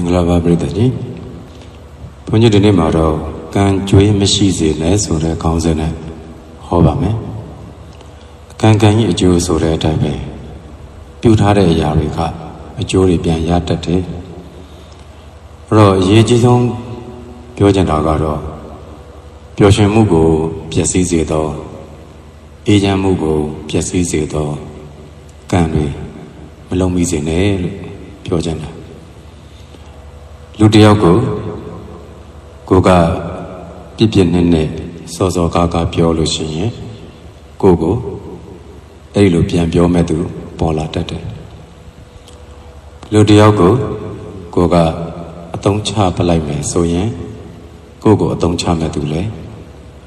င်္ဂလာပါပြည်သူကြီးဘုန်းကြီးဒီနေ့မှာတော့ကံကြွေးမရှိစေနဲ့ဆိုတဲ့ခေါင်းစဉ်နဲ့ဟောပါမယ်ကံကံကြီးအကျိုးဆိုတဲ့အတိုင်းပဲပြုထားတဲ့အရာတွေကအကျိုးတွေပြန်ရတတ်တယ်အဲ့တော့အရေးကြီးဆုံးပြောချင်တာကတော့ပျော်ရွှင်မှုကိုပျက်စီးစေသောအေးချမ်းမှုကိုပျက်စီးစေသောကံတွေမလုံးမိစေနဲ့လို့ပြောချင်တာ လူတစ်ယောက်ကိုကိုကပြစ်ပြစ်နဲ့နဲ့စောစောကားကားပြောလို့ရှိရင်ကိုကိုအဲ့ဒီလိုပြန်ပြောမဲ့သူပေါ်လာတတ်တယ်လူတစ်ယောက်ကိုကိုကအတုံးချပလိုက်မယ်ဆိုရင်ကိုကိုအတုံးချမဲ့သူလည်း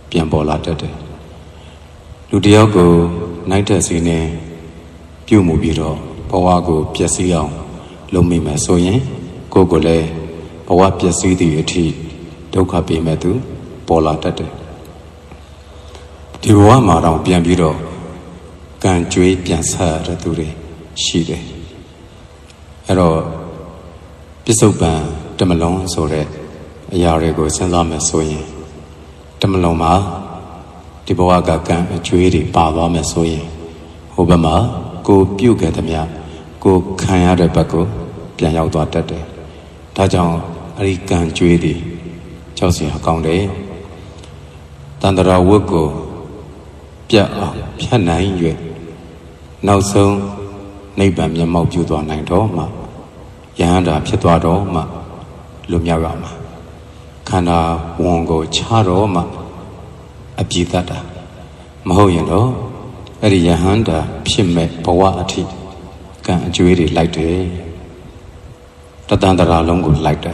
ပြန်ပေါ်လာတတ်တယ်လူတစ်ယောက်ကိုနိုင်တဲ့စီနဲ့ပြုတ်မှုပြီးတော့ဘဝကိုပျက်စီးအောင်လုပ်မိမယ်ဆိုရင်ကိုကိုလည်းဘ ဝပျက်စီးသည့်အထိဒုက္ခပေးမဲ့သူ ပေါ်လာတတ်တယ်ဒီဘဝမှာတော့ပြန်ပြီးတော့ကံကြွေးပြန်ဆက်ရတဲ့သူတွေရှိတယ်အဲ့တော့ပစ္စုပန်တမလုံးဆိုတဲ့အရာတွေကိုစဉ်းစားမယ်ဆိုရင်တမလုံးမှာဒီဘဝကကံအကျွေးတွေပါသွားမယ်ဆိုရင်ဟိုဘက်မှာကိုပြုတ်ခဲ့သမျှကိုခံရတဲ့ဘက်ကိုပြန်ရောက်သွားတတ်တယ်ဒါကြောင့် အရိကံကြွေးတွေကြောက်စရာကောင်းတယ်တန္တရာဝတ်ကိုပြတ်အောင်ဖြတ်နိုင်၍နောက်ဆုံးနိဗ္ဗာန်မျက်မှောက်ပြုသွားနိုင်တော့မှယဟန္တာဖြစ်သွားတော့မှလွတ်မြောက်ရမှာခန္ဓာဝန်ကိုခြားတော့မှအပြည့်တတ်တာမဟုတ်ရင်တော့အဲ့ဒီယဟန္တာဖြစ်မဲ့ဘဝအထိကံအကျွေးတွေလိုက်တယ်တတန်တရာလုံးကိုလိုက်တာ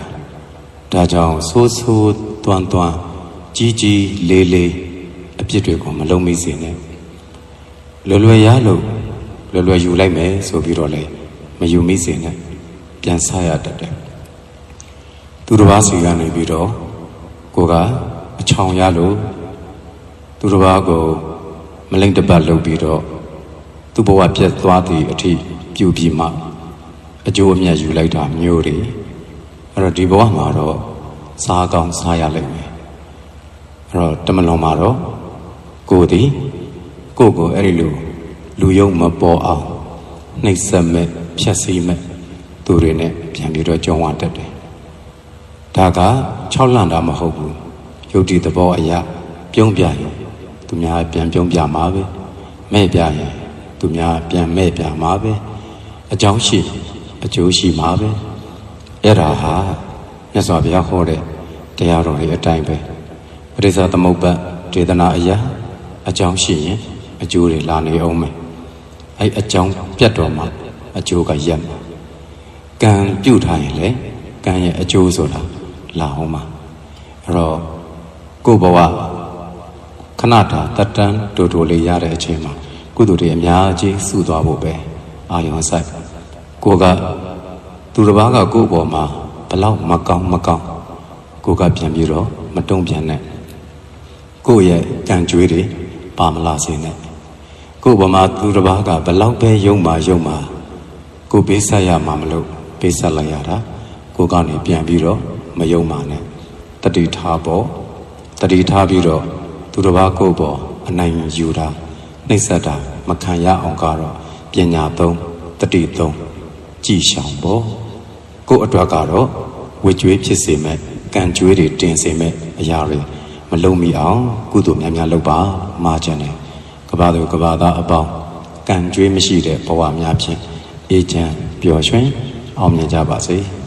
ဒါကြောင့်ဆိုးဆိုးသွမ်းသွမ်းကြီးကြီးလေးလေးအပြစ်တွေကိုမလုံးမိစေနဲ့လွယ်လွယ်ရလို့လွယ်လွယ်ယူလိုက်မယ်ဆိုပြီးတော့လေမယူမိစေနဲ့ပြန်ဆရတတ်တယ်သူတစ်ပါးစီကနေပြီးတော့ကိုကအချောင်ရလို့သူတစ်ပါးကိုမလိမ့်တပတ်လုပ်ပြီးတော့သူ့ဘဝပြတ်သွားသည့်အထိပြုပြီးမှအကျိုးအမြတ်ယူလိုက်တာမျိုးတွေ အဲ့တော့ဒီဘဝမှာတော့စားကောင်းစားရလိမ့်မယ်အဲ့တော့တမလွန်မှာတော့ကိုသည်ကိုကိုအဲ့ဒီလိုလူယုံမပေါ်အောင်နှိပ်စက်မဲ့ဖြတ်စည်းမဲ့သူတွေနဲ့ပြန်ပြီးတော့ကြုံရတတ်တယ်ဒါက6လန့်တာမဟုတ်ဘူးယုတ်ဒီသဘောအရာပြုံးပြရင်သူများပြန်ပြုံးပြမှာပဲမဲ့ပြရင်သူများပြန်မဲ့ပြမှာပဲအကြောင်းရှိအကျိုးရှိမှာပဲ အဲ့ဒါဟာမြတ်စွာဘုရားဟောတဲ့တရားတော်တွေအတိုင်းပဲပရိစ္ဆသမုပ္ပတ်ဒေသနာအရာအကြောင်းရှိရင်အကျိုးတွေလာနေအောင်မယ်အဲ့အကြောင်းပြတ်တော်မှာအကျိုးကရက်မှာကံပြုတ်ထားရင်လေကံရဲ့အကျိုးဆိုတာလာအောင်မှာအဲ့တော့ကိုယ်ဘဝခဏတာတတန်းတူတူလေးရတဲ့အချိန်မှာကုသိုလ်တွေအများကြီးစုသွားဖို့ပဲအာယုံဆိုင်ကိုက သူတစ်ပါးကကိုယ့်ဘောမှာဘလောက်မကောင်းမကောင်းကိုကပြန်ပြီးတော့မတုံ့ပြန်နဲ့ကိုယ့်ရဲ့ကံကြွေးတွေပါမလာစေနဲ့ကိုယ့်ဘောမှာသူတစ်ပါးကဘလောက်ပဲယုံမာယုံမာကိုပေးဆက်ရမှာမလို့ပေးဆက်လိုက်ရတာကိုကနေပြန်ပြီးတော့မယုံမာနဲ့တတိထားပေါ့တတိထားပြီးတော့သူတစ်ပါးကိုယ့်ဘောအနိုင်ယူတာနှိမ့်ဆက်တာမခံရအောင်ကတော့ပညာသုံးတတိသုံးကြည်ရှောင်ပေါ့ ကို့အတွက်ကတော့ဝေကျွေးဖြစ်စေမဲ့ကံကြွေးတွေတင်စေမဲ့အရာတွေမလုံမိအောင်ကုသိုလ်များများလုပ်ပါမှာကြတယ်ကဘာသူကဘာသားအပေါင်းကံကြွေးမရှိတဲ့ဘဝများဖြင့်အေးချမ်းပျော်ရွှင်အောင်မြင်ကြပါစေ။